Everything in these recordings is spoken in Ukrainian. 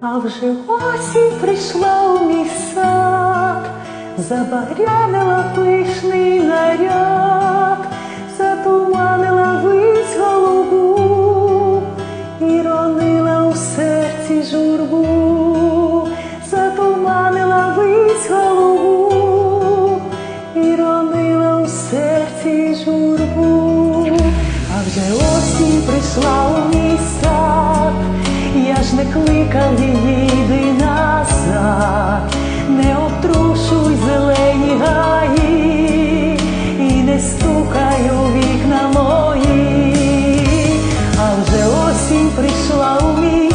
А вже осінь прийшла у мій сад, забагрянила пишний наряд, затуманила вись голубу і ронила у серці журбу, затуманила вись голубу і ронила у серці журбу, а вже осінь прийшла у мій кликав її йди назад, не обтрушуй зелені гаї і не стукай у вікна мої, а вже осінь прийшла у мій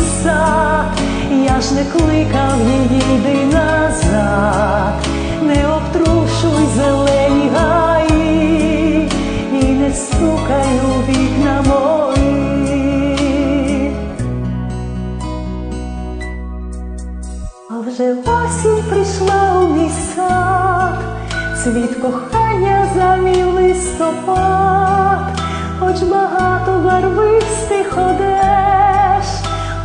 я ж не кликав її йди назад, не обтрушуй зелені вже осінь прийшла у мій сад, світ кохання замів листопад, хоч багато барвистих одеж,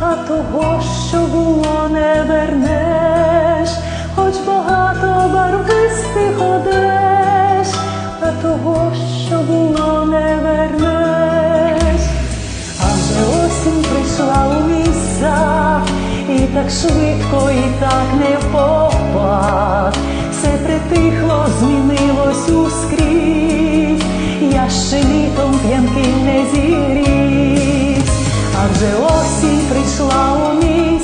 а того, що було, не вернеш, хоч багато барвистих одеж, так швидко, і так не попад. Все притихло, змінилось ускрізь, я ще літом п'янким не зігрівсь. А вже осінь прийшла у мій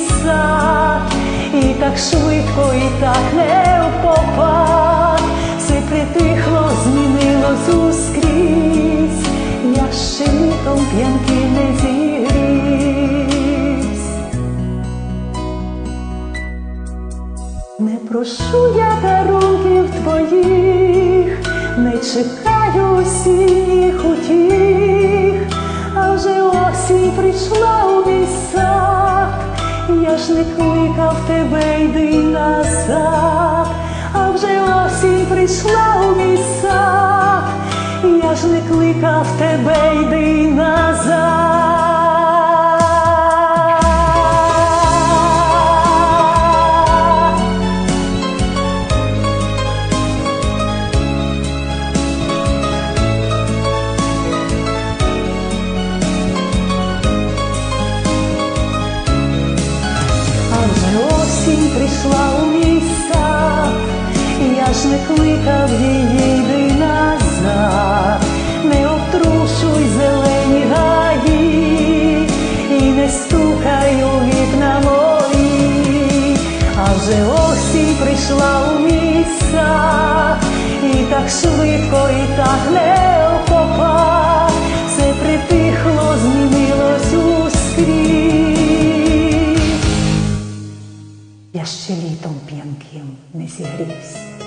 і так швидко, і так не попад. Все притихло, змінилось Не прошу я дарунків твоїх, не чекаю осінніх утіх, а вже осінь прийшла у мій сад, я ж не кликав тебе, йди назад, а вже осінь прийшла у мій сад, я ж не кликав тебе, йди назад. Прийшла у мій я ж не кликав її йди назад, не обтрушуй зелені гаї і не стукай у вікна мої, а вже осінь прийшла у мій і так швидко, і так не Я ще літом п'янким не зігрівся.